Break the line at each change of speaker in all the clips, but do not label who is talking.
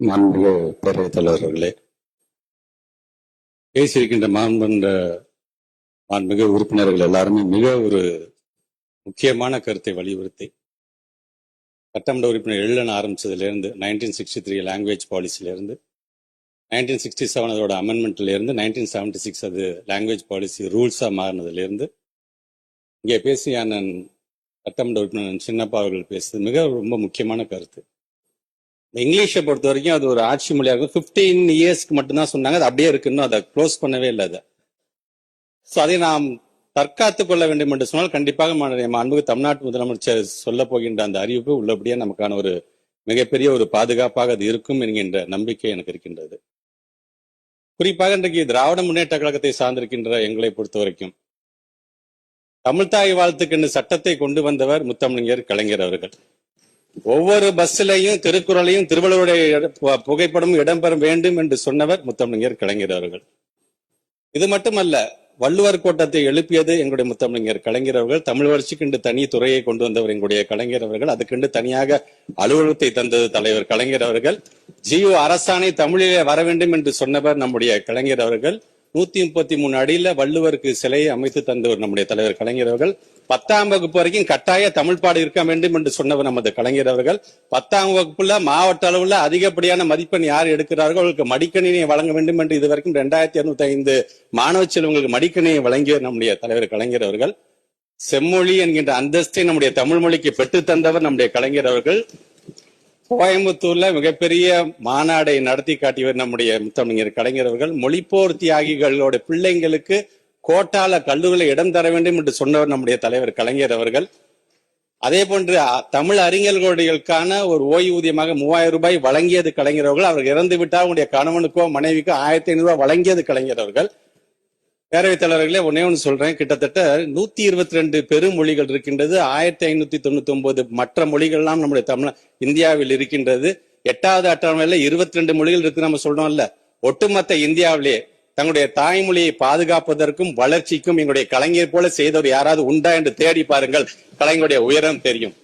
மாண்பு பேரவைத் தலைவர்களே. பேசியிருக்கின்ற மாண்புன்ற மாண்புமிகு உறுப்பினர்கள் எல்லாருமே மிக ஒரு முக்கியமான கருத்தை வலியுறுத்தி சட்டமன்ற உறுப்பினர் எழுதன ஆரம்பிச்சதுலேருந்து நைன்டீன் சிக்ஸ்டி த்ரீ லாங்குவேஜ் பாலிசிலேருந்து நைன்டீன் சிக்ஸ்டி செவன் அதோட அமெண்ட்மெண்ட்லேருந்து நைன்டீன் செவன்டி சிக்ஸ் அது லாங்குவேஜ் பாலிசி ரூல்ஸாக மாறினதுலேருந்து இங்கே பேசிய அண்ணன் சட்டமன்ற உறுப்பினர் சின்னப்பா அவர்கள் பேசுறது மிக ரொம்ப முக்கியமான கருத்து. இங்கிலீஷை பொறுத்த வரைக்கும் அது ஒரு ஆட்சி மொழியாக இருக்கும். ஃபிஃப்டீன் இயர்ஸ்க்கு மட்டும்தான் சொன்னாங்க. அது அப்படியே இருக்குன்னு அதை க்ளோஸ் பண்ணவே இல்லை அதை. ஸோ அதை நாம் தற்காத்து கொள்ள வேண்டும் என்று சொன்னால் கண்டிப்பாக மாண்புமிகு தமிழ்நாட்டு முதலமைச்சர் சொல்ல போகின்ற அந்த அறிவிப்பு உள்ளபடியே நமக்கான ஒரு மிகப்பெரிய ஒரு பாதுகாப்பாக அது இருக்கும் என்கின்ற நம்பிக்கை எனக்கு இருக்கின்றது. குறிப்பாக இன்றைக்கு திராவிட முன்னேற்ற கழகத்தை சார்ந்திருக்கின்ற எங்களை பொறுத்த வரைக்கும் தமிழ்தாய் வாழ்த்துக்கென்று சட்டத்தை கொண்டு வந்தவர் முத்தமிழர் கலைஞர் அவர்கள். ஒவ்வொரு பஸ்ஸிலையும் திருக்குறளையும் திருவள்ளுவருடைய புகைப்படம் இடம்பெற வேண்டும் என்று சொன்னவர் முத்தமிழர் கலைஞர் அவர்கள். இது மட்டுமல்ல வள்ளுவர் கோட்டத்தை எழுப்பியது எங்களுடைய முத்தமிழர் கலைஞர் அவர்கள் தமிழ் வளர்ச்சிக்கு என்று தனி துறையை கொண்டு வந்தவர் எங்களுடைய கலைஞர் அவர்கள் அதுக்கென்று தனியாக அலுவலகத்தை தந்தது தலைவர் கலைஞர் அவர்கள். ஜியோ அரசாணை தமிழிலே வர வேண்டும் என்று சொன்னவர் நம்முடைய கலைஞர் அவர்கள். நூத்தி முப்பத்தி மூணு அடியில வள்ளுவருக்கு சிலையை அமைத்து தந்தவர் நம்முடைய தலைவர் கலைஞர் அவர்கள். பத்தாம் வகுப்பு வரைக்கும் கட்டாய தமிழ் பாடம் இருக்க வேண்டும் என்று சொன்னவர் நமது கலைஞர் அவர்கள். பத்தாம் வகுப்புல மாவட்ட அளவுல அதிகப்படியான மதிப்பெண் யார் எடுக்கிறார்களோ அவர்களுக்கு மடிக்கணினியை வழங்க வேண்டும் என்று இதுவரைக்கும் ரெண்டாயிரத்தி இருநூத்தி ஐந்து மாணவ செல்வங்களுக்கு மடிக்கணியை வழங்கியவர் நம்முடைய தலைவர் கலைஞர் அவர்கள். செம்மொழி என்கின்ற அந்தஸ்தை நம்முடைய தமிழ் மொழிக்கு பெற்று தந்தவர் நம்முடைய கலைஞர் அவர்கள். கோயம்புத்தூர்ல மிகப்பெரிய மாநாடை நடத்தி காட்டியவர் நம்முடைய முத்தமிழர் கலைஞர் அவர்கள். மொழிப்போர் தியாகிகளோட பிள்ளைங்களுக்கு கோட்டால கல்லூரிகளை இடம் தர வேண்டும் என்று சொன்னவர் நம்முடைய தலைவர் கலைஞர் அவர்கள். அதே போன்று தமிழ் அறிஞர்களுக்கான ஒரு ஓய்வூதியமாக மூவாயிரம் ரூபாய் வழங்கியது கலைஞர் அவர்கள். அவர் இறந்து விட்டால் அவருடைய கணவனுக்கோ மனைவிக்கோ ஆயிரத்தி ஐநூறு ரூபாய் வழங்கியது கலைஞர் அவர்கள். பேரவைத் தலைவர்களே ஒன்னே ஒன்று சொல்றேன். கிட்டத்தட்ட நூத்தி இருபத்தி ரெண்டு பெருமொழிகள் இருக்கின்றது. ஆயிரத்தி ஐநூத்தி தொண்ணூத்தி ஒன்பது மற்ற மொழிகள்லாம் நம்முடைய தமிழ் இந்தியாவில் இருக்கின்றது. எட்டாவது அட்டவணையில இருபத்தி ரெண்டு மொழிகள் இருக்கு நம்ம சொல்றோம்ல. ஒட்டுமொத்த இந்தியாவிலே தங்களுடைய தாய்மொழியை பாதுகாப்பதற்கும் வளர்ச்சிக்கும் எங்களுடைய கலைஞர் போல செய்தவர் யாராவது உண்டா என்று தேடி பாருங்கள். கலைஞருடைய உயரம் தெரியும்.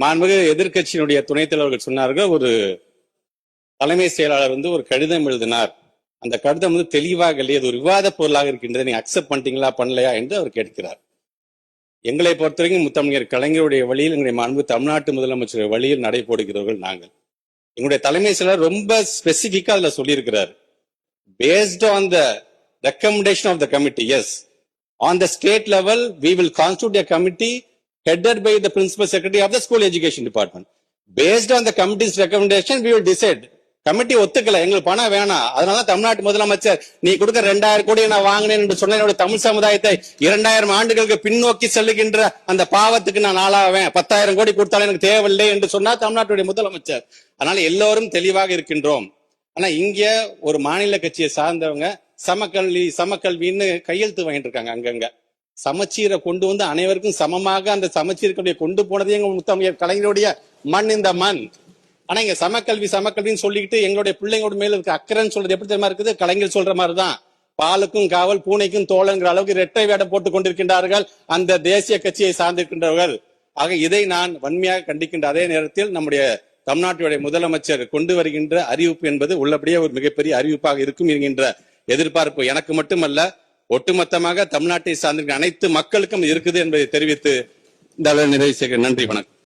மாண்புமிகு எதிர்க்கட்சியினுடைய துணைத் தலைவர்கள் சொன்னார்கள் ஒரு தலைமை செயலாளர் வந்து ஒரு கடிதம் எழுதினார். அந்த கடிதம் வந்து தெளிவாக இல்லையே அது ஒரு விவாத பொருளாக இருக்கின்றது நீங்க அக்செப்ட் பண்ணிட்டீங்களா பண்ணலையா என்று அவர் கேட்கிறார் எங்களை பொறுத்தவரைக்கும் முத்தமிழர் கலைஞருடைய வழியில் எங்களுடைய மாண்பு தமிழ்நாட்டு முதலமைச்சர் வழியில் நடைபோடுகிறவர்கள் நாங்கள் எங்களுடைய தலைமை செயலர் ரொம்ப ஸ்பெசிபிக்கா அதுல சொல்லியிருக்கிறார் based on the recommendation of the committee as on the state level we will constitute a committee headed by the principal secretary of the school education department based on the committee's recommendation we will decide committee ஒத்துக்கல. எங்களுக்கு பணம் வேணாம். அதனால தமிழ்நாட்டு முதலமைச்சர் நீ கொடுக்க ரெண்டாயிரம் கோடி நான் வாங்கினேன் என்று சொன்ன என்னுடைய தமிழ் சமுதாயத்தை இரண்டாயிரம் ஆண்டுகளுக்கு பின்னோக்கி செல்லுகின்ற அந்த பாவத்துக்கு நான் ஆளாவேன். பத்தாயிரம் கோடி கொடுத்தாலும் எனக்கு தேவையில்லை என்று சொன்னார் தமிழ்நாட்டுடைய முதலமைச்சர். அதனால எல்லோரும் தெளிவாக இருக்கின்றோம். ஆனா இங்க ஒரு மாநில கட்சியை சார்ந்தவங்க சமக்கல்வி சமக்கல்வின்னு கையெழுத்து வாங்கிட்டு இருக்காங்க அங்கங்க. சமச்சீரை கொண்டு வந்து அனைவருக்கும் சமமாக அந்த சமச்சீர்களுடைய கொண்டு போனதே எங்க முத்தமிழர் கலைஞருடைய மண் இந்த மண். ஆனா இங்க சமக்கல்வி சமக்கல்வின்னு சொல்லிக்கிட்டு எங்களுடைய பிள்ளைங்களோட மேல இருக்க அக்கறைன்னு சொல்றது எப்படி தெரியுமா இருக்குது? கலைஞர் சொல்ற மாதிரிதான். பாலுக்கும் காவல் பூனைக்கும் தோழங்கிற அளவுக்கு இரட்டை வேடம் போட்டுக் கொண்டிருக்கின்றார்கள் அந்த தேசிய கட்சியை சார்ந்திருக்கின்றவர்கள். ஆக இதை நான் வன்மையாக கண்டிக்கின்ற அதே நேரத்தில் நம்முடைய தமிழ்நாட்டுடைய முதலமைச்சர் கொண்டு வருகின்ற அறிவிப்பு என்பது உள்ளபடியே ஒரு மிகப்பெரிய அறிவிப்பாக இருக்கும் என்கின்ற எதிர்பார்ப்பு எனக்கு மட்டுமல்ல ஒட்டுமொத்தமாக தமிழ்நாட்டை சார்ந்திருக்கிற அனைத்து மக்களுக்கும் இருக்குது என்பதை தெரிவித்து இந்த நிறைவு செய்கிறேன். நன்றி வணக்கம்.